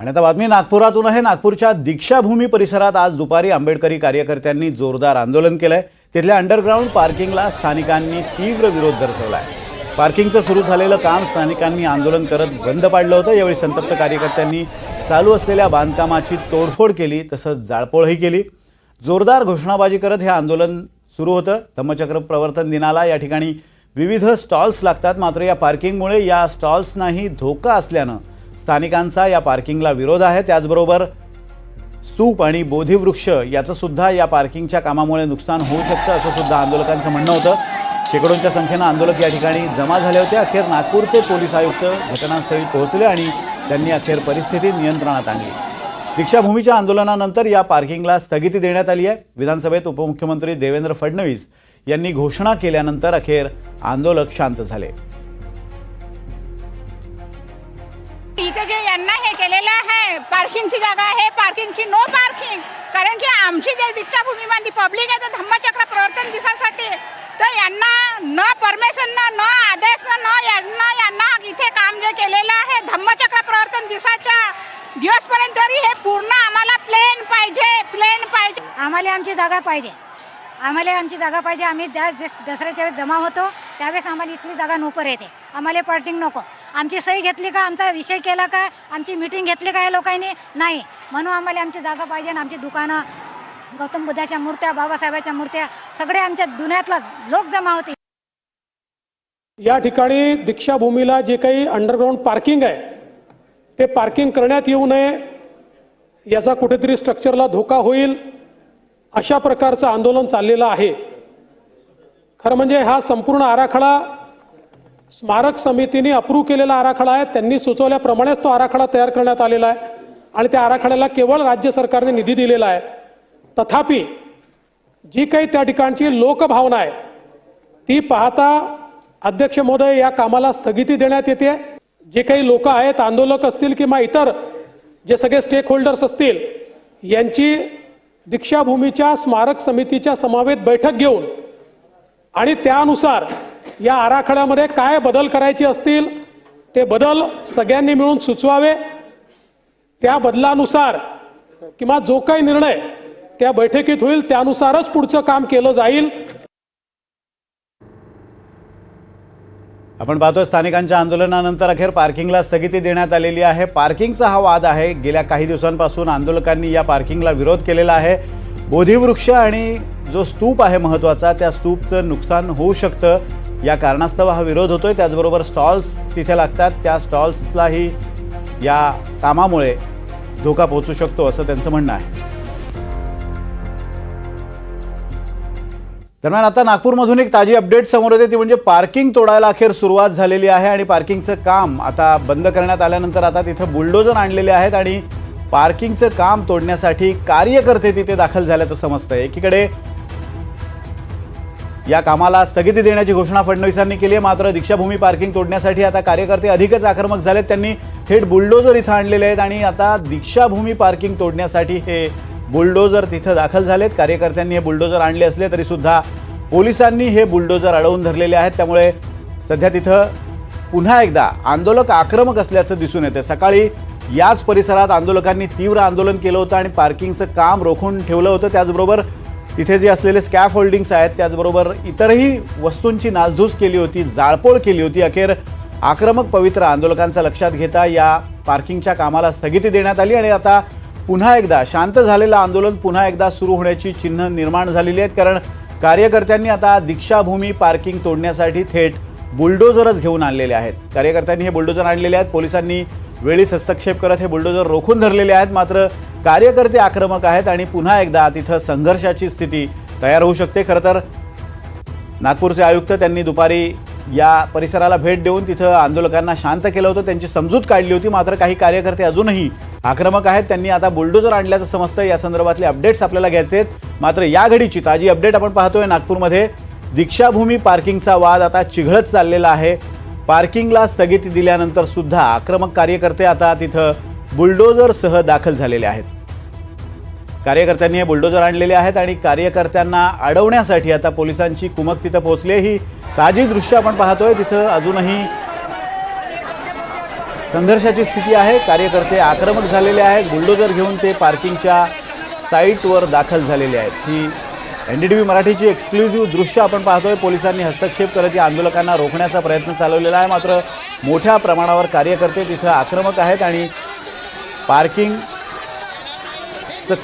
आणि आता बातमी नागपुरातून आहे. नागपूरच्या दीक्षाभूमी परिसरात आज दुपारी आंबेडकरी कार्यकर्त्यांनी जोरदार आंदोलन केलं आहे तिथल्या अंडरग्राऊंड पार्किंगला स्थानिकांनी तीव्र विरोध दर्शवला आहे पार्किंगचं सुरू झालेलं काम स्थानिकांनी आंदोलन करत बंद पाडलं होतं. यावेळी संतप्त कार्यकर्त्यांनी चालू असलेल्या बांधकामाची तोडफोड केली तसंच जाळपोळही केली. जोरदार घोषणाबाजी करत हे आंदोलन सुरू होतं. धम्मचक्र प्रवर्तन दिनाला या ठिकाणी विविध स्टॉल्स लागतात. मात्र या पार्किंगमुळे या स्टॉल्सनाही धोका असल्यानं स्थानिकांचा या पार्किंगला विरोध आहे. त्याचबरोबर स्तूप आणि बोधिवृक्ष याचं सुद्धा या पार्किंगच्या कामामुळे नुकसान होऊ शकतं असं सुद्धा आंदोलकांचं म्हणणं होतं. शेकडोंच्या संख्येनं आंदोलक या ठिकाणी जमा झाले होते. अखेर नागपूरचे पोलीस आयुक्त घटनास्थळी पोहोचले आणि त्यांनी अखेर परिस्थिती नियंत्रणात आणली. दीक्षाभूमीच्या आंदोलनानंतर या पार्किंगला स्थगिती देण्यात आली आहे. विधानसभेत उपमुख्यमंत्री देवेंद्र फडणवीस यांनी घोषणा केल्यानंतर अखेर आंदोलक शांत झाले. जे यांना हे केलेलं आहे. पार्किंगची जागा आहे. पार्किंगची नो पार्किंग कारण की आमची जे दीक्षाभूमीमध्ये पब्लिक आहे तर धम्मचक्र प्रवर्तन दिवसासाठी. तर यांना न परमिशन न न आदेश न यांना यांना इथे काम जे केलेलं आहे धम्मचक्र प्रवर्तन दिवसाच्या दिवसपर्यंत तरी हे पूर्ण आम्हाला प्लेन पाहिजे प्लेन पाहिजे. आम्हाला आमची जागा पाहिजे. आम्हाला आमची जागा पाहिजे. आम्ही त्या दसऱ्याच्या वेळेस जमा होतो त्यावेळेस आम्हाला इथली जागा नोपर येते. आम्हाला पार्टिंग नको. आमची सही घेतली का आमचा विषय केला का आमची मिटिंग घेतली का या लोकांनी? नाही. म्हणून आम्हाला आमची जागा पाहिजे आणि आमची दुकानं गौतम बुद्धाच्या मूर्त्या बाबासाहेबाच्या मूर्त्या सगळे आमच्या दुनियातला लोक जमा होते या ठिकाणी दीक्षाभूमीला जे काही अंडरग्राऊंड पार्किंग आहे ते पार्किंग करण्यात येऊ नये. याचा कुठेतरी स्ट्रक्चरला धोका होईल. अशा प्रकारचं आंदोलन चाललेलं आहे. खरं म्हणजे हा संपूर्ण आराखडा स्मारक समितीने अप्रूव्ह केलेला आराखडा आहे. त्यांनी सुचवल्याप्रमाणेच तो आराखडा तयार करण्यात आलेला आहे. आणि त्या आराखड्याला केवळ राज्य सरकारने निधी दिलेला आहे. तथापि जी काही त्या ठिकाणची लोकभावना आहे ती पाहता अध्यक्ष महोदय या कामाला स्थगिती देण्यात येते. जे काही लोक आहेत आंदोलक असतील किंवा इतर जे सगळे स्टेक होल्डर्स असतील यांची दीक्षाभूमीच्या स्मारक समितीच्या समावेत बैठक घेऊन आणि त्यानुसार या आराखड्यामध्ये काय बदल करायचे असतील ते बदल सगळ्यांनी मिळून सुचवावे. त्या बदलानुसार किंवा जो काही निर्णय त्या बैठकीत होईल त्यानुसारच पुढचं काम केलं जाईल. आपण पाहतो स्थानिकांच्या आंदोलनानंतर अखेर पार्किंगला स्थगिती देण्यात आलेली आहे. पार्किंगचा हा वाद आहे. गेल्या काही दिवसांपासून आंदोलकांनी या पार्किंगला विरोध केलेला आहे. बोधीवृक्ष आणि जो स्तूप आहे महत्त्वाचा त्या स्तूपचं नुकसान होऊ शकतं. या कारणास्तव हा विरोध होतोय. त्याचबरोबर स्टॉल्स तिथे लागतात. त्या स्टॉल्सलाही या कामामुळे धोका पोहोचू शकतो असं त्यांचं म्हणणं आहे. दरम्यान आता नागपूरमधून एक ताजी अपडेट समोर येते. ती म्हणजे पार्किंग तोडायला अखेर सुरुवात झालेली आहे आणि पार्किंगचं काम आता बंद करण्यात आल्यानंतर आता तिथं बुलडोजर आणलेले आहेत आणि पार्किंगचं काम तोडण्यासाठी कार्यकर्ते तिथे दाखल झाल्याचं समजतं एकीकडे या कामाला स्थगिती देण्याची घोषणा फडणवीसांनी केली आहे. मात्र दीक्षाभूमी पार्किंग तोडण्यासाठी आता कार्यकर्ते अधिकच आक्रमक झालेत. त्यांनी थेट बुलडोजर इथं आणलेले आहेत आणि आता दीक्षाभूमी पार्किंग तोडण्यासाठी हे बुलडोजर तिथं दाखल झालेत. कार्यकर्त्यांनी हे बुलडोजर आणले असले तरी सुद्धा पोलिसांनी हे बुलडोजर अडवून धरलेले आहेत. त्यामुळे सध्या तिथं पुन्हा एकदा आंदोलक आक्रमक असल्याचं दिसून येतं सकाळी याच परिसरात आंदोलकांनी तीव्र आंदोलन केलं होतं आणि पार्किंगचं काम रोखून ठेवलं होतं. त्याचबरोबर तिथे जे असलेले स्कॅफ होल्डिंग्स आहेत त्याचबरोबर इतरही वस्तूंची नासधूस केली होती जाळपोळ केली होती. अखेर आक्रमक पवित्र आंदोलकांचा लक्षात घेता या पार्किंगच्या कामाला स्थगिती देण्यात आली आणि आता पुन्हा एकदा शांत झालेलं आंदोलन पुन्हा एकदा सुरू होण्याची चिन्ह निर्माण झालेली आहेत. कारण कार्यकर्त्यांनी आता दीक्षाभूमी पार्किंग तोडण्यासाठी थेट बुलडोजरच घेऊन आणलेले आहेत. कार्यकर्त्यांनी हे बुलडोजर आणलेले आहेत. पोलिसांनी वेळीच हस्तक्षेप करत हे बुलडोजर रोखून धरलेले आहेत. मात्र कार्यकर्ते आक्रमक आहेत आणि पुन्हा एकदा तिथं संघर्षाची स्थिती तयार होऊ शकते. खरं तर नागपूरचे आयुक्त त्यांनी दुपारी या परिसराला भेट देऊन तिथं आंदोलकांना शांत केलं होतं. त्यांची समजूत काढली होती. मात्र काही कार्यकर्ते अजूनही आक्रमक आहेत. त्यांनी आता बुलडोजर आणल्याचं समजतं. या संदर्भातले अपडेट्स आपल्याला घ्यायचे आहेत. मात्र या घडीची ताजी अपडेट आपण पाहतोय नागपूरमध्ये. दीक्षाभूमी पार्किंगचा वाद आता चिघळत चाललेला आहे. पार्किंगला स्थगिती दिल्यानंतर सुद्धा आक्रमक कार्यकर्ते आता तिथं बुलडोजरसह दाखल झालेले आहेत. कार्यकर्त्यांनी हे बुलडोजर आणलेले आहेत आणि कार्यकर्त्यांना अडवण्यासाठी आता पोलिसांची कुमक तिथं पोहोचली ही ताजी दृश्य आपण पाहतोय. तिथं अजूनही संघर्षाची स्थिती आहे. कार्यकर्ते आक्रमक झालेले आहेत. बुलडोजर घेऊन ते पार्किंगच्या साईटवर दाखल झालेले आहेत. ही एन डी टी व्ही मराठीची एक्सक्लुझिव्ह दृश्य आपण पाहतोय. पोलिसांनी हस्तक्षेप करत या आंदोलकांना रोखण्याचा प्रयत्न चालवलेला आहे. मात्र मोठ्या प्रमाणावर कार्यकर्ते तिथं आक्रमक आहेत आणि पार्किंगचं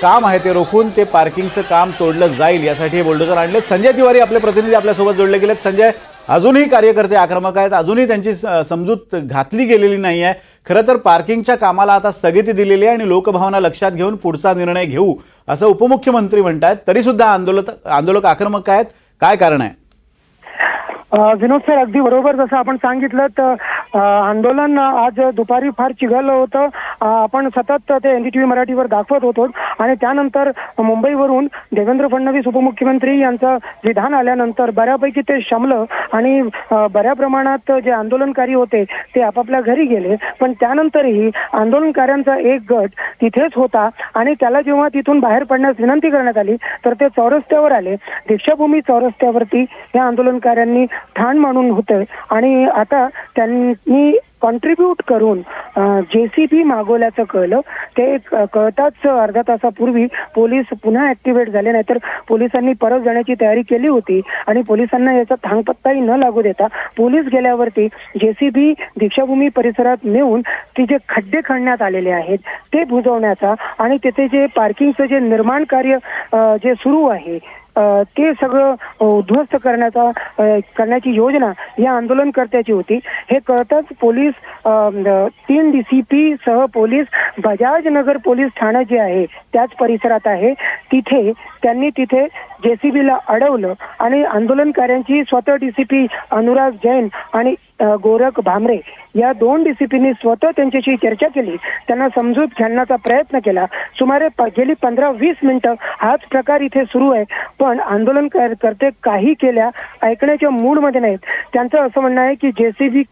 काम आहे ते रोखून ते पार्किंगचं काम तोडलं जाईल यासाठी हे बुलडोजर आणले संजय तिवारी आपले प्रतिनिधी आपल्यासोबत जोडले गेलेत. संजय अजूनही कार्यकर्ते आक्रमक आहेत. अजूनही त्यांची समजूत घातली गेलेली नाही आहे खरं तर पार्किंगच्या कामाला आता स्थगिती दिलेली आहे आणि लोकभावना लक्षात घेऊन पुढचा निर्णय घेऊ असं उपमुख्यमंत्री म्हणतात तरी सुद्धा आंदोलक आंदोलक आक्रमक आहेत. काय कारण आहे? विनोद सर अगदी बरोबर. जसं आपण सांगितलं तर आंदोलन आज दुपारी फार चिघळलं होतं. आपण सतत ते एन टी व्ही मराठीवर दाखवत होतो आणि त्यानंतर मुंबईवरून देवेंद्र फडणवीस उपमुख्यमंत्री यांचं विधान आल्यानंतर बऱ्यापैकी ते शमलं आणि बऱ्या प्रमाणात जे आंदोलनकारी होते ते आपापल्या घरी गेले. पण त्यानंतरही आंदोलनकाऱ्यांचा एक गट तिथेच होता आणि त्याला जेव्हा तिथून बाहेर पडण्यास विनंती करण्यात आली तर ते चौरस्त्यावर आले. दीक्षाभूमी चौरस्त्यावरती या आंदोलनकाऱ्यांनी ठाण मानून होते आणि आता त्यांनी कॉन्ट्रीब्यूट करून जेसीबी मागवल्याचं कळलं. ते कळताच अर्ध्या तासापूर्वी पोलीस पुन्हा ऍक्टिव्हेट झाले नाहीतर पोलिसांनी परत जाण्याची तयारी केली होती आणि पोलिसांना याचा थांगपत्ताही न लागू देता पोलीस गेल्यावरती जेसीबी दीक्षाभूमी परिसरात नेऊन ती जे खड्डे खणण्यात आलेले आहेत. ते बुजवण्याचा आणि तिथे जे पार्किंगचं जे निर्माण कार्य जे सुरू आहे ते सगळं उद्ध्वस्त करण्याचा करण्याची योजना या आंदोलनकर्त्याची होती. हे कळताच पोलीस अ, डी तीन डीसीपी सह पोलीस बजाज नगर पोलीस ठाणं जे आहे त्याच परिसरात आहे. तिथे त्यांनी तिथे जेसीबीला अडवलं आणि आंदोलनकाऱ्यांची स्वतः डीसीपी अनुराग जैन आणि गोरख भामरे या दोन डीसीपीनी स्वतः त्यांच्याशी चर्चा केली. त्यांना समजूत घालण्याचा प्रयत्न केला. सुमारे गेली पंधरा वीस मिनिटं हाच प्रकार इथे सुरू आहे. पण आंदोलन करते काही केल्या ऐकण्याच्या मूडमध्ये नाहीत. त्यांचं असं म्हणणं आहे की जेसीबी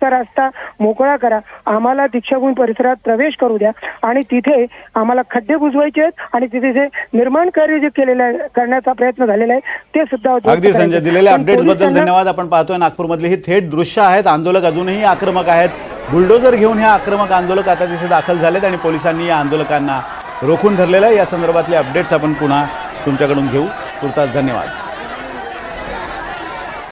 चा रस्ता मोकळा करा. आम्हाला दीक्षाभूमी परिसरात प्रवेश करू द्या. आणि तिथे आम्हाला खड्डे बुजवायचे आहेत आणि तिथे जे निर्माण कार्य जे केलेलं आहे करण्याचा प्रयत्न झालेला आहे ते सुद्धा अगदी संजय. दिलेल्या अपडेट्सबद्दल धन्यवाद. आपण पाहतोय नागपूरमधली ही थेट दृश्य आहेत. आंदोलक अजूनही आक्रमक आहेत. बुलडोजर घेऊन हे आक्रमक आंदोलक आता तिथे दाखल झालेत आणि पोलिसांनी या आंदोलकांना रोखून धरलेलं आहे. या संदर्भातले अपडेट्स आपण पुन्हा तुमच्याकडून घेऊ. तुर्तास धन्यवाद.